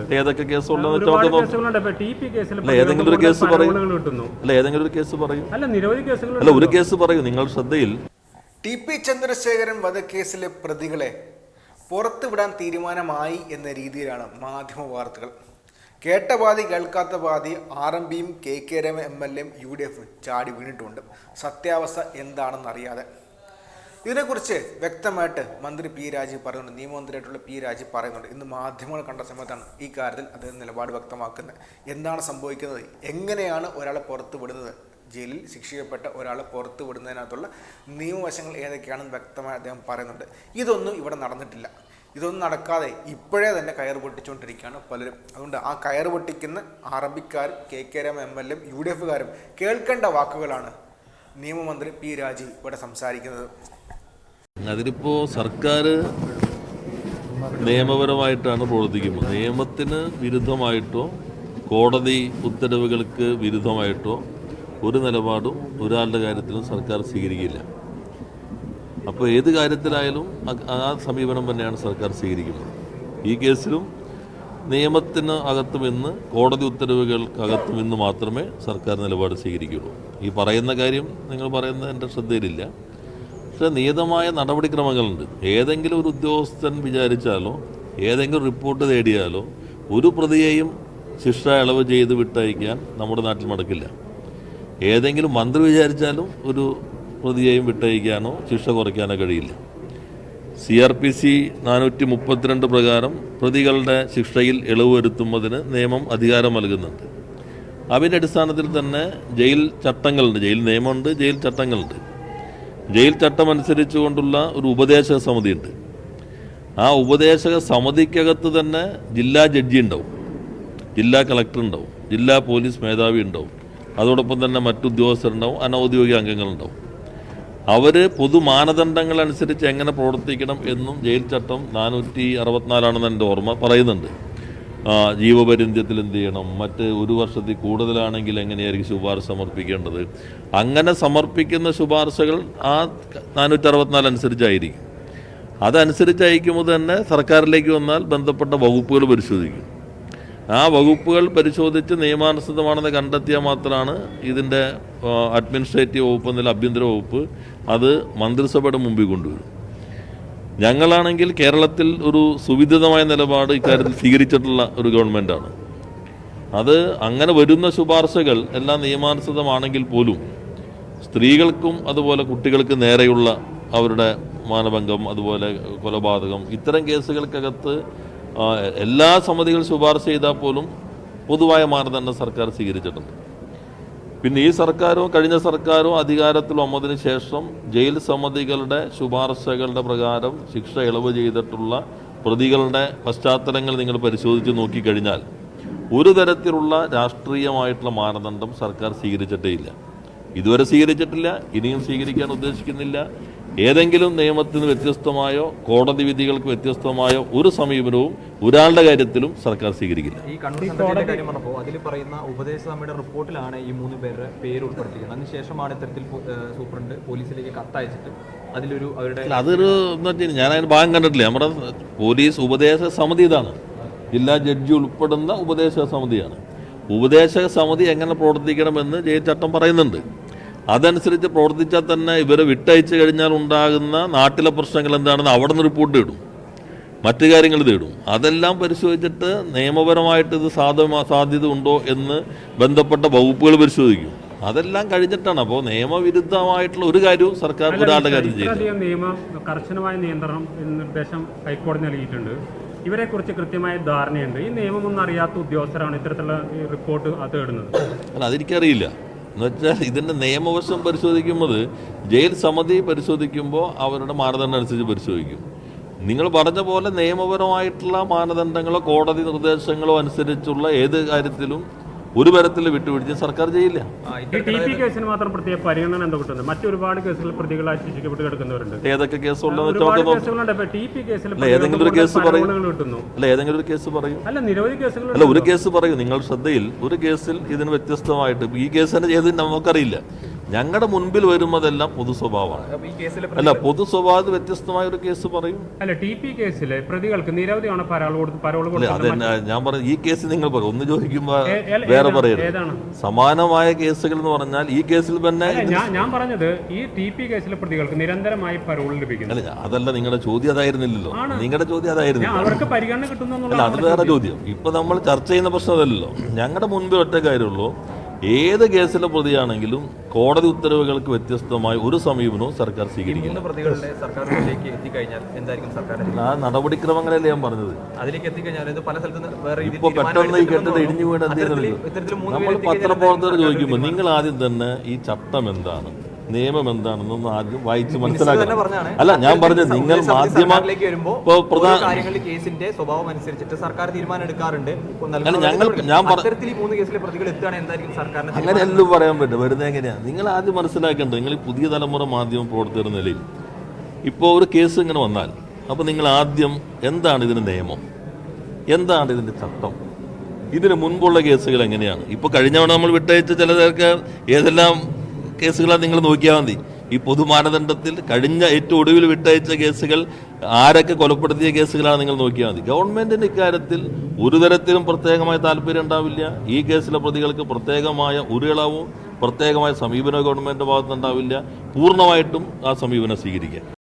ഏതൊക്കെ കേസിൽ ഏതെങ്കിലും ഒരു കേസ് പറയും. അല്ല ഏതെങ്കിലും ഒരു കേസ് പറയൂ. അല്ല ഒരു കേസ് പറയൂ. നിങ്ങൾ ശ്രദ്ധയിൽ. ടി പി ചന്ദ്രശേഖരൻ വധക്കേസിലെ പ്രതികളെ പുറത്തുവിടാൻ തീരുമാനമായി എന്ന രീതിയിലാണ് മാധ്യമ വാർത്തകൾ. കേട്ട പാതി കേൾക്കാത്ത പാതി ആർ എം പിയും K K Rema M L എയും യു ഡി എഫും ചാടി വീണിട്ടുണ്ട്. സത്യാവസ്ഥ എന്താണെന്നറിയാതെ. ഇതിനെക്കുറിച്ച് വ്യക്തമായിട്ട് മന്ത്രി പി രാജീവ് പറയുന്നുണ്ട്. നിയമമന്ത്രിയായിട്ടുള്ള പി രാജീവ് പറയുന്നുണ്ട്. ഇന്ന് മാധ്യമങ്ങൾ കണ്ട സമയത്താണ് ഈ കാര്യത്തിൽ അദ്ദേഹം നിലപാട് വ്യക്തമാക്കുന്നത്. എന്താണ് സംഭവിക്കുന്നത്? എങ്ങനെയാണ് ഒരാളെ പുറത്ത് വിടുന്നത്? ജയിലിൽ ശിക്ഷിക്കപ്പെട്ട ഒരാളെ പുറത്ത് വിടുന്നതിനകത്തുള്ള നിയമവശങ്ങൾ ഏതൊക്കെയാണെന്ന് വ്യക്തമായി അദ്ദേഹം പറയുന്നുണ്ട്. ഇതൊന്നും ഇവിടെ നടന്നിട്ടില്ല. ഇതൊന്നും നടക്കാതെ ഇപ്പോഴേ തന്നെ കയർ പൊട്ടിച്ചുകൊണ്ടിരിക്കുകയാണ് പലരും. അതുകൊണ്ട് ആ കയർ പൊട്ടിക്കുന്ന അറബിക്കാരും K K Rama M L M U D എഫുകാരും കേൾക്കേണ്ട വാക്കുകളാണ് നിയമമന്ത്രി പി രാജീവ് ഇവിടെ സംസാരിക്കുന്നത്. അതിലിപ്പോ സർക്കാർ നിയമപരമായിട്ടാണ് പ്രവർത്തിക്കുന്നത്. നിയമത്തിന് വിരുദ്ധമായിട്ടോ കോടതി ഉത്തരവുകൾക്ക് വിരുദ്ധമായിട്ടോ ഒരു നിലപാടും ഒരാളുടെ കാര്യത്തിലും സർക്കാർ സ്വീകരിക്കില്ല. അപ്പോൾ ഏത് കാര്യത്തിലായാലും ആ സമീപനം തന്നെയാണ് സർക്കാർ സ്വീകരിക്കുന്നത്. ഈ കേസിലും നിയമത്തിന് അകത്തുമെന്ന് കോടതി ഉത്തരവുകൾക്ക് അകത്തും ഇന്ന് മാത്രമേ സർക്കാർ നിലപാട് സ്വീകരിക്കുകയുള്ളൂ. ഈ പറയുന്ന കാര്യം നിങ്ങൾ പറയുന്നത് എന്റെ ശ്രദ്ധയിലില്ല. പക്ഷേ നിയതമായ നടപടിക്രമങ്ങളുണ്ട്. ഏതെങ്കിലും ഒരു ഉദ്യോഗസ്ഥൻ വിചാരിച്ചാലോ ഏതെങ്കിലും റിപ്പോർട്ട് തേടിയാലോ ഒരു പ്രതിയെയും ശിക്ഷ ഇളവ് ചെയ്ത് വിട്ടയക്കാൻ നമ്മുടെ നാട്ടിൽ നടക്കില്ല ഏതെങ്കിലും മന്ത്രി വിചാരിച്ചാലും ഒരു പ്രതിയെയും വിട്ടയക്കാനോ ശിക്ഷ കുറയ്ക്കാനോ കഴിയില്ല. സി ആർ പി സി നാനൂറ്റി മുപ്പത്തിരണ്ട് പ്രകാരം പ്രതികളുടെ ശിക്ഷയിൽ ഇളവ് വരുത്തുന്നതിന് നിയമം അധികാരം നൽകുന്നുണ്ട്. അതിന്റെ അടിസ്ഥാനത്തിൽ തന്നെ ജയിൽ ചട്ടങ്ങളുണ്ട്. ജയിൽ നിയമമുണ്ട് ജയിൽ ചട്ടങ്ങളുണ്ട്. ജയിൽ ചട്ടം അനുസരിച്ചുകൊണ്ടുള്ള ഒരു ഉപദേശക സമിതിയുണ്ട്. ആ ഉപദേശക സമിതിക്കകത്ത് തന്നെ ജില്ലാ ജഡ്ജി ഉണ്ടാവും. ജില്ലാ കളക്ടർ ഉണ്ടാവും. ജില്ലാ പോലീസ് മേധാവി ഉണ്ടാവും. അതോടൊപ്പം തന്നെ മറ്റുദ്യോഗസ്ഥരുണ്ടാവും അനൌദ്യോഗിക അംഗങ്ങളുണ്ടാവും അവർ പൊതു മാനദണ്ഡങ്ങൾ അനുസരിച്ച് എങ്ങനെ പ്രവർത്തിക്കണം എന്നും ജയിൽ ചട്ടം നാനൂറ്റി അറുപത്തിനാലാണെന്ന് എന്റെ ഓർമ്മ പറയുന്നുണ്ട്. ജീവപര്യന്തത്തിൽ എന്ത് ചെയ്യണം? മറ്റ് ഒരു വർഷത്തിൽ കൂടുതലാണെങ്കിൽ എങ്ങനെയായിരിക്കും ശുപാർശ സമർപ്പിക്കേണ്ടത്? അങ്ങനെ സമർപ്പിക്കുന്ന ശുപാർശകൾ ആ നാനൂറ്റി അറുപത്തിനാല് അനുസരിച്ചായിരിക്കും. അതനുസരിച്ച് അയക്കുമ്പോൾ തന്നെ സർക്കാരിലേക്ക് വന്നാൽ ബന്ധപ്പെട്ട വകുപ്പുകൾ പരിശോധിക്കും. ആ വകുപ്പുകൾ പരിശോധിച്ച് നിയമാനുസൃതമാണെന്ന് കണ്ടെത്തിയാൽ മാത്രമാണ് ഇതിന്റെ അഡ്മിനിസ്ട്രേറ്റീവ് വകുപ്പ് എന്നുള്ള ആഭ്യന്തര വകുപ്പ് അത് മന്ത്രിസഭയുടെ മുമ്പിൽ കൊണ്ടുവരും. ഞങ്ങളാണെങ്കിൽ കേരളത്തിൽ ഒരു സുവിദിതമായ നിലപാട് ഇക്കാര്യത്തിൽ സ്വീകരിച്ചിട്ടുള്ള ഒരു ഗവൺമെന്റാണ് അത് അങ്ങനെ വരുന്ന ശുപാർശകൾ എല്ലാം നിയമാനുസൃതമാണെങ്കിൽ പോലും സ്ത്രീകൾക്കും അതുപോലെ കുട്ടികൾക്ക് നേരെയുള്ള അവരുടെ മാനഭംഗം അതുപോലെ കൊലപാതകം ഇത്തരം കേസുകൾക്കകത്ത് എല്ലാ സമിതികൾ ശുപാർശ ചെയ്താൽ പോലും പൊതുവായ മാനദണ്ഡം സർക്കാർ സ്വീകരിച്ചിട്ടുണ്ട്. പിന്നെ ഈ സർക്കാരോ കഴിഞ്ഞ സർക്കാരോ അധികാരത്തിൽ വന്നതിന് ശേഷം ജയിൽ സമിതികളുടെ ശുപാർശകളുടെ പ്രകാരം ശിക്ഷ ഇളവ് ചെയ്തിട്ടുള്ള പ്രതികളുടെ പശ്ചാത്തലങ്ങൾ നിങ്ങൾ പരിശോധിച്ച് നോക്കിക്കഴിഞ്ഞാൽ ഒരു തരത്തിലുള്ള രാഷ്ട്രീയമായിട്ടുള്ള മാനദണ്ഡം സർക്കാർ സ്വീകരിച്ചിട്ടേ ഇല്ല. ഇതുവരെ സ്വീകരിച്ചിട്ടില്ല ഇനിയും സ്വീകരിക്കാൻ ഉദ്ദേശിക്കുന്നില്ല. ഏതെങ്കിലും നിയമത്തിന് വ്യത്യസ്തമായോ കോടതി വിധികൾക്ക് വ്യത്യസ്തമായോ ഒരു സമീപനവും ഒരാളുടെ കാര്യത്തിലും സർക്കാർ സ്വീകരിക്കില്ല. ഈ കണ്ണൂർ സെൻട്രലിന്റെ കാര്യം പറഞ്ഞപ്പോൾ അതിൽ പറയുന്ന ഉപദേശ സമിതിയുടെ റിപ്പോർട്ടിലാണ് ഈ മൂന്ന് പേരുടെ പേര് ഉൾപ്പെടുത്തിയിരിക്കുന്നത്. അതിനുശേഷമാണ് ഇത്തരത്തിൽ സൂപ്രണ്ട് പോലീസിലേക്ക് കത്തയച്ചിട്ട് അതിലൊരു അവരുടെ അതൊരു എന്ന് വെച്ചാൽ ഞാൻ അതിന് ഭാഗം കണ്ടിട്ടില്ല. നമ്മുടെ പോലീസ് ഉപദേശ സമിതി ഇതാണ്. ജില്ലാ ജഡ്ജി ഉൾപ്പെടുന്ന ഉപദേശക സമിതിയാണ്. ഉപദേശക സമിതി എങ്ങനെ പ്രവർത്തിക്കണമെന്ന് ജയിൽ ചട്ടം പറയുന്നുണ്ട്. അതനുസരിച്ച് പ്രവർത്തിച്ചാൽ തന്നെ ഇവരെ വിട്ടയച്ചു കഴിഞ്ഞാൽ ഉണ്ടാകുന്ന നാട്ടിലെ പ്രശ്നങ്ങൾ എന്താണെന്ന് അവിടെ നിന്ന് റിപ്പോർട്ട് ഇടും. മറ്റു കാര്യങ്ങൾ തേടും അതെല്ലാം പരിശോധിച്ചിട്ട് നിയമപരമായിട്ട് ഇത് സാധ്യമാ സാധ്യത ഉണ്ടോ എന്ന് ബന്ധപ്പെട്ട വകുപ്പുകൾ പരിശോധിക്കും. അതെല്ലാം കഴിഞ്ഞിട്ടാണ്. അപ്പോൾ നിയമവിരുദ്ധമായിട്ടുള്ള ഒരു കാര്യവും സർക്കാർ ഒരാളുടെ കാര്യം ചെയ്യും നിയമം കർശനമായ നിയന്ത്രണം നിർദ്ദേശം ഹൈക്കോടതി നൽകിയിട്ടുണ്ട്. ഇവരെ കുറിച്ച് കൃത്യമായ ധാരണയുണ്ട്. ഈ നിയമമൊന്നും അറിയാത്ത ഉദ്യോഗസ്ഥരാണ് ഇത്തരത്തിലുള്ള റിപ്പോർട്ട് അത് തേടുന്നത് അല്ല അതെനിക്കറിയില്ല. എന്ന് വെച്ചാൽ ഇതിന്റെ നിയമവശം പരിശോധിക്കുമ്പോൾ ജയിൽ സമിതി പരിശോധിക്കുമ്പോൾ അവരുടെ മാനദണ്ഡം അനുസരിച്ച് പരിശോധിക്കും. നിങ്ങൾ പറഞ്ഞ പോലെ നിയമപരമായിട്ടുള്ള മാനദണ്ഡങ്ങളോ കോടതി നിർദ്ദേശങ്ങളോ അനുസരിച്ചുള്ള ഏത് കാര്യത്തിലും ഒരു തരത്തിൽ വിട്ടുപിടിച്ച് സർക്കാർ ചെയ്യില്ല. കേസിന് മറ്റൊരുപാട് കേസുകൾ പ്രതികളായി ശിക്ഷിക്കപ്പെട്ട് കിടക്കുന്നവരുണ്ട്. ഏതൊക്കെ കേസുകളുണ്ട് ഏതെങ്കിലും ഒരു കേസ് പറയും. അല്ല ഏതെങ്കിലും ഒരു കേസ് പറയും. അല്ല നിരവധി കേസുകൾ അല്ല ഒരു കേസ് പറയൂ. നിങ്ങൾ ശ്രദ്ധയിൽ ഒരു കേസിൽ ഇതിന് വ്യത്യസ്തമായിട്ട് ഈ കേസ് തന്നെ ചെയ്ത് നമുക്കറിയില്ല. ഞങ്ങളുടെ മുൻപിൽ വരുന്നതെല്ലാം പൊതു സ്വഭാവമാണ്. അല്ല പൊതു സ്വഭാവത്തിൽ വ്യത്യസ്തമായ ഒരു കേസ് പറയും. അല്ല ടി പി കേസിലെ പ്രതികൾക്ക് നിരവധിയാണ് അല്ലെ ഞാൻ പറഞ്ഞു ഈ കേസ് നിങ്ങൾ പറയും. ഒന്ന് ചോദിക്കുമ്പോൾ വേറെ? പറയരുത്. സമാനമായ കേസുകൾ എന്ന് പറഞ്ഞാൽ ഈ കേസിൽ തന്നെ ഞാൻ പറഞ്ഞത് ഈ ടി പി കേസിലെ പ്രതികൾക്ക് നിരന്തരമായി പരോൾ ലഭിക്കുന്നു. അല്ല അതല്ല നിങ്ങളുടെ ചോദ്യം അതായിരുന്നില്ലല്ലോ. നിങ്ങളുടെ ചോദ്യം അതായിരുന്നു അതായിരുന്നില്ല. അവർക്ക് പരിഗണന കിട്ടുന്നു അത് വേറെ ചോദ്യം. ഇപ്പൊ നമ്മൾ ചർച്ച ചെയ്യുന്ന പ്രശ്നം അതല്ലല്ലോ. ഞങ്ങളുടെ മുൻപിൽ ഒറ്റ കാര്യമുള്ളൂ ഏത് കേസിലെ പ്രതിയാണെങ്കിലും കോടതി ഉത്തരവുകൾക്ക് വ്യത്യസ്തമായ ഒരു സമീപനവും സർക്കാർ സ്വീകരിക്കുന്നു സ്വീകരിക്കില്ല. പ്രതികളുടെ എത്തിക്കഴിഞ്ഞാൽ എന്തായിരിക്കും സർക്കാരിന്റെ ആ നടപടിക്രമങ്ങളല്ലേ ഞാൻ പറഞ്ഞത്. അതിലേക്ക് എത്തിക്കഴിഞ്ഞാൽ ഇത് പല സ്ഥലത്ത് വേറെ ഇപ്പൊ പെട്ടെന്ന് ഈ കെട്ടിടം? ഇടിഞ്ഞു മൂന്ന് നമ്മൾ പത്രപ്രവർത്തകർ ചോദിക്കുമ്പോൾ നിങ്ങൾ ആദ്യം തന്നെ ഈ ചട്ടം എന്താണ്? നിയമം എന്താണെന്നൊന്നും ആദ്യം വായിച്ച് മനസ്സിലാക്കി മനസ്സിലാക്കണം. അല്ല ഞാൻ പറഞ്ഞത് നിങ്ങൾ മാധ്യമ വരുമ്പോ പ്രധാന കേസിന്റെ സ്വഭാവം അനുസരിച്ചിട്ട് സർക്കാർ തീരുമാനം എടുക്കാറുണ്ട് ഇപ്പോൾ ഞങ്ങൾ- ഞാൻ അങ്ങനെ എല്ലാം പറയാൻ പറ്റും. വരുന്നത് എങ്ങനെയാ? നിങ്ങൾ ആദ്യം മനസ്സിലാക്കേണ്ടത് നിങ്ങൾ ഈ പുതിയ തലമുറ മാധ്യമ പ്രവർത്തകരുടെ നിലയിൽ ഇപ്പോൾ ഒരു കേസ് ഇങ്ങനെ വന്നാൽ അപ്പോൾ നിങ്ങൾ ആദ്യം എന്താണ് ഇതിന് നിയമം? എന്താണ് ഇതിന്റെ ചട്ടം? ഇതിന് മുൻപുള്ള കേസുകൾ എങ്ങനെയാണ്? ഇപ്പോൾ കഴിഞ്ഞ തവണ നമ്മൾ വിട്ടയച്ച ചിലതൊക്കെ ഏതെല്ലാം കേസുകളാണ് നിങ്ങൾ നോക്കിയാൽ മതി. ഈ പൊതുമാനദണ്ഡത്തിൽ കഴിഞ്ഞ ഏറ്റവും ഒടുവിൽ വിട്ടയച്ച കേസുകൾ ആരൊക്കെ കൊലപ്പെടുത്തിയ കേസുകളാണ് നിങ്ങൾ നോക്കിയാൽ മതി. ഗവൺമെന്റിന്റെ ഇക്കാര്യത്തിൽ ഒരു തരത്തിലും പ്രത്യേകമായ താല്പര്യം ഉണ്ടാവില്ല. ഈ കേസിലെ പ്രതികൾക്ക് പ്രത്യേകമായ ഒരു ഇളവും പ്രത്യേകമായ സമീപനം ഗവൺമെന്റിന്റെ ഭാഗത്തുനിന്നുണ്ടാവില്ല. പൂർണമായിട്ടും ആ സമീപനം സ്വീകരിക്കുക